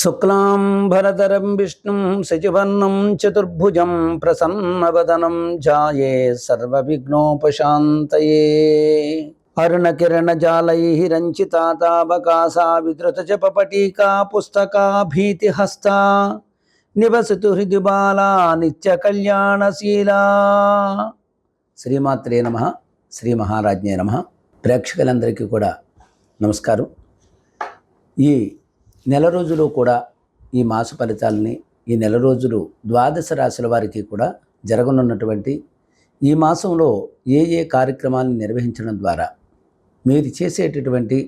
శుక్లాంబరధరం విష్ణుం శచివర్ణం చతుర్భుజం ప్రసన్నవదనం జాయే సర్వవిఘ్నోపశాంతయే. అరుణకిరణజాలైరంచితావకాశా విధృతజపపటీకా పుస్తకా భీతిహస్తా. నివసతు హృది బాలా నిత్య కళ్యాణశీలా శ్రీమాత్రే నమ శ్రీ మహారాజ్ఞే నమ. ప్రేక్షకులందరికీ కూడా నమస్కారం. ఈ నెల రోజులు కూడా ఈ మాస ఫలితాలని ఈ నెల రోజులు ద్వాదశ రాశుల వారికి కూడా జరగనున్నటువంటి ఈ మాసంలో ఏ ఏ కార్యక్రమాలను నిర్వహించడం ద్వారా మీరు చేసేటటువంటి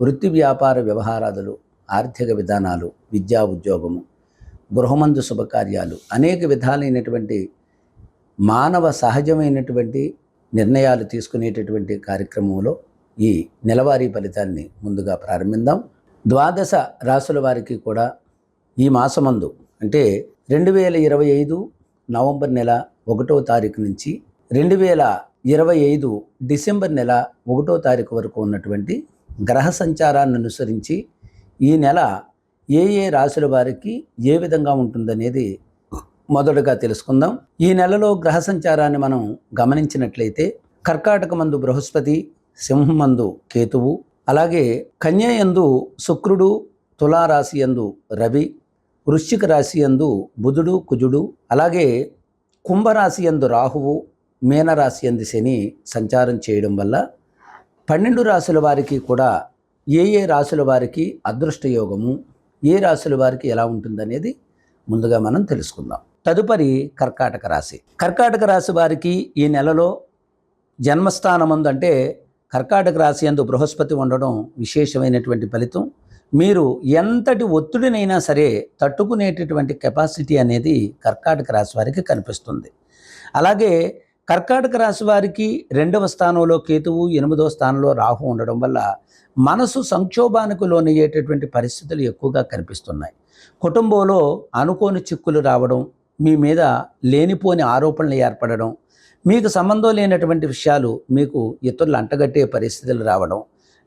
వృత్తి వ్యాపార వ్యవహారాదులు ఆర్థిక విధానాలు విద్యా ఉద్యోగము గృహమందు శుభకార్యాలు అనేక విధాలైనటువంటి మానవ సహజమైనటువంటి నిర్ణయాలు తీసుకునేటటువంటి కార్యక్రమంలో ఈ నెలవారీ ఫలితాన్ని ముందుగా ప్రారంభిద్దాం. ద్వాదశ రాసుల వారికి కూడా ఈ మాసమందు అంటే రెండు వేల ఇరవై ఐదు నవంబర్ నెల ఒకటో తారీఖు నుంచి రెండు వేల ఇరవై ఐదు డిసెంబర్ నెల ఒకటో తారీఖు వరకు ఉన్నటువంటి గ్రహ సంచారాన్ని అనుసరించి ఈ నెల ఏ ఏ రాశుల వారికి ఏ విధంగా ఉంటుందనేది మొదటగా తెలుసుకుందాం. ఈ నెలలో గ్రహ సంచారాన్ని మనం గమనించినట్లయితే కర్కాటక మందు బృహస్పతి సింహం మందు కేతువు అలాగే కన్య యందు శుక్రుడు తులారాశి యందు రవి వృశ్చిక రాశి యందు బుధుడు కుజుడు అలాగే కుంభరాశి యందు రాహువు మీనరాశి యందు శని సంచారం చేయడం వల్ల పన్నెండు రాశుల వారికి కూడా ఏ ఏ రాశుల వారికి అదృష్ట యోగము ఏ రాశుల వారికి ఎలా ఉంటుందనేది ముందుగా మనం తెలుసుకుందాం. తదుపరి కర్కాటక రాశి. కర్కాటక రాశి వారికి ఈ నెలలో జన్మస్థానమందు అంటే కర్కాటక రాశి అందు బృహస్పతి ఉండడం విశేషమైనటువంటి ఫలితం. మీరు ఎంతటి ఒత్తిడినైనా సరే తట్టుకునేటటువంటి కెపాసిటీ అనేది కర్కాటక రాశి వారికి కనిపిస్తుంది. అలాగే కర్కాటక రాశి వారికి రెండవ స్థానంలో కేతువు ఎనిమిదవ స్థానంలో రాహు ఉండడం వల్ల మనసు సంక్షోభానికి లోనయ్యేటటువంటి పరిస్థితులు ఎక్కువగా కనిపిస్తున్నాయి. కుటుంబంలో అనుకోని చిక్కులు రావడం మీ మీద లేనిపోని ఆరోపణలు ఏర్పడడం మీకు సంబంధం లేనటువంటి విషయాలు మీకు ఇతరులు అంటగట్టే పరిస్థితులు రావడం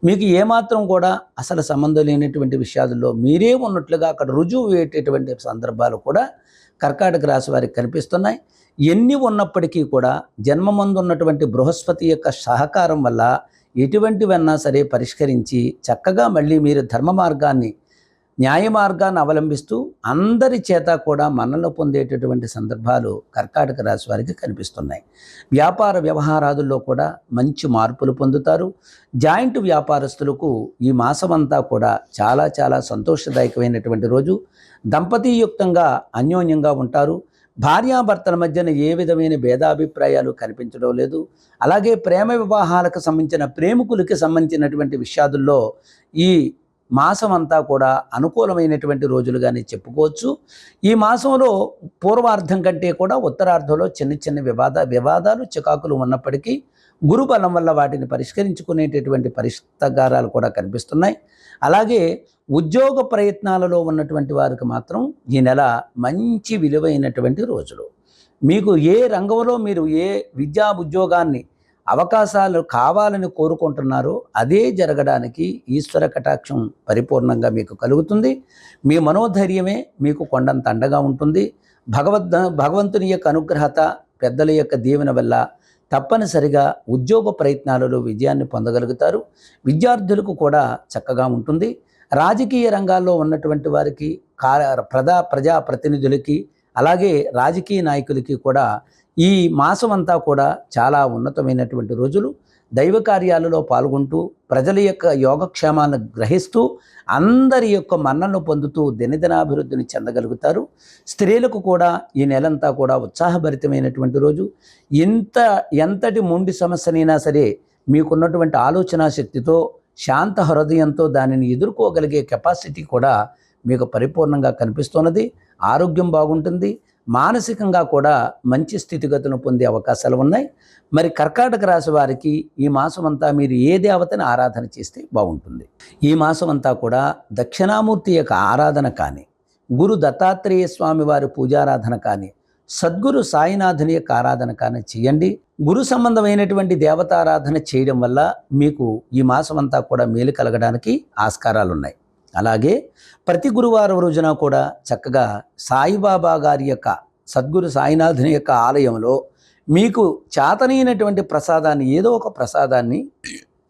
మీకు ఏమాత్రం కూడా అసలు సంబంధం లేనటువంటి విషయాల్లో మీరే ఉన్నట్లుగా అక్కడ రుజువు వేయటటువంటి సందర్భాలు కూడా కర్కాటక రాశి వారికి కనిపిస్తున్నాయి. ఎన్ని ఉన్నప్పటికీ కూడా జన్మమందు ఉన్నటువంటి బృహస్పతి యొక్క సహకారం వల్ల ఎటువంటివన్నా సరే పరిష్కరించి చక్కగా మళ్ళీ మీరు ధర్మ మార్గాన్ని న్యాయ మార్గాన్ని అవలంబిస్తూ అందరి చేత కూడా మన్నలు పొందేటటువంటి సందర్భాలు కర్కాటక రాశి వారికి కనిపిస్తున్నాయి. వ్యాపార వ్యవహారాదుల్లో కూడా మంచి మార్పులు పొందుతారు. జాయింట్ వ్యాపారస్తులకు ఈ మాసమంతా కూడా చాలా చాలా సంతోషదాయకమైనటువంటి రోజు. దంపతీయుక్తంగా అన్యోన్యంగా ఉంటారు. భార్యాభర్తల మధ్యన ఏ విధమైన భేదాభిప్రాయాలు కనిపించడం లేదు. అలాగే ప్రేమ వివాహాలకు సంబంధించిన ప్రేమికులకి సంబంధించినటువంటి విషయాదుల్లో ఈ మాసం అంతా కూడా అనుకూలమైనటువంటి రోజులుగానే చెప్పుకోవచ్చు. ఈ మాసంలో పూర్వార్ధం కంటే కూడా ఉత్తరార్ధంలో చిన్న చిన్న వివాద వివాదాలు చికాకులు ఉన్నప్పటికీ గురుబలం వల్ల వాటిని పరిష్కరించుకునేటటువంటి పరిష్కారాలు కూడా కనిపిస్తున్నాయి. అలాగే ఉద్యోగ ప్రయత్నాలలో ఉన్నటువంటి వారికి మాత్రం ఈ నెల మంచి విలువైనటువంటి రోజులు. మీకు ఏ రంగంలో మీరు ఏ విద్యా ఉద్యోగాన్ని అవకాశాలు కావాలని కోరుకుంటున్నారో అదే జరగడానికి ఈశ్వర కటాక్షం పరిపూర్ణంగా మీకు కలుగుతుంది. మీ మనోధైర్యమే మీకు కొండంత అండగా ఉంటుంది. భగవద్ భగవంతుని యొక్క అనుగ్రహత పెద్దల యొక్క దీవెన వల్ల తప్పనిసరిగా ఉద్యోగ ప్రయత్నాలలో విజయాన్ని పొందగలుగుతారు. విద్యార్థులకు కూడా చక్కగా ఉంటుంది. రాజకీయ రంగాల్లో ఉన్నటువంటి వారికి కా ప్రజా ప్రజా ప్రతినిధులకి అలాగే రాజకీయ నాయకులకి కూడా ఈ మాసం అంతా కూడా చాలా ఉన్నతమైనటువంటి రోజులు. దైవ కార్యాలలో పాల్గొంటూ ప్రజల యొక్క యోగక్షేమాలను గ్రహిస్తూ అందరి యొక్క మన్నను పొందుతూ దినదినాభివృద్ధిని చెందగలుగుతారు. స్త్రీలకు కూడా ఈ నెలంతా కూడా ఉత్సాహభరితమైనటువంటి రోజు. ఎంత ఎంతటి మొండి సమస్యనైనా సరే మీకున్నటువంటి ఆలోచన శక్తితో శాంత హృదయంతో దానిని ఎదుర్కోగలిగే కెపాసిటీ కూడా మీకు పరిపూర్ణంగా కనిపిస్తున్నది. ఆరోగ్యం బాగుంటుంది మానసికంగా కూడా మంచి స్థితిగతులను పొందే అవకాశాలు ఉన్నాయి. మరి కర్కాటక రాశి వారికి ఈ మాసం అంతా మీరు ఏ దేవతని ఆరాధన చేస్తే బాగుంటుంది? ఈ మాసం అంతా కూడా దక్షిణామూర్తి యొక్క ఆరాధన కానీ గురు దత్తాత్రేయ స్వామి వారి పూజారాధన కానీ సద్గురు సాయినాథుని యొక్క ఆరాధన కానీ చేయండి. గురు సంబంధమైనటువంటి దేవతారాధన చేయడం వల్ల మీకు ఈ మాసం అంతా కూడా మేలు కలగడానికి ఆస్కారాలు ఉన్నాయి అలాగే ప్రతి గురువారం రోజున కూడా చక్కగా సాయిబాబా గారి యొక్క సద్గురు సాయినాథుని యొక్క ఆలయంలో మీకు చేతనైనటువంటి ప్రసాదాన్ని ఏదో ఒక ప్రసాదాన్ని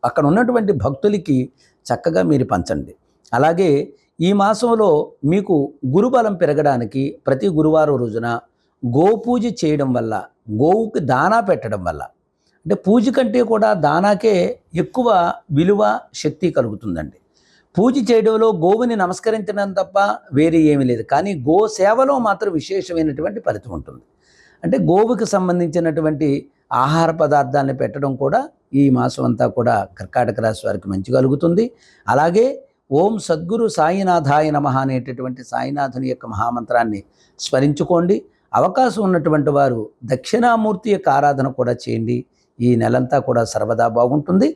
అక్కడ ఉన్నటువంటి భక్తులకి చక్కగా మీరు పంచండి. అలాగే ఈ మాసంలో మీకు గురుబలం పెరగడానికి ప్రతి గురువారం రోజున గోపూజ చేయడం వల్ల గోవుకి దానా పెట్టడం వల్ల అంటే పూజ కంటే కూడా దానాకే ఎక్కువ విలువ శక్తి కలుగుతుందండి. పూజ చేయడంలో గోవుని నమస్కరించడం తప్ప వేరే ఏమీ లేదు. కానీ గో సేవలో మాత్రం విశేషమైనటువంటి ఫలితం ఉంటుంది. అంటే గోవుకి సంబంధించినటువంటి ఆహార పదార్థాలను పెట్టడం కూడా ఈ మాసం అంతా కూడా కర్కాటక రాశి వారికి మంచి కలుగుతుంది. అలాగే ఓం సద్గురు సాయినాథాయ నమ అనేటటువంటి సాయినాథుని యొక్క మహామంత్రాన్ని స్మరించుకోండి. అవకాశం ఉన్నటువంటి వారు దక్షిణామూర్తి యొక్క ఆరాధన కూడా చేయండి. ఈ నెలంతా కూడా సర్వదా బాగుంటుంది.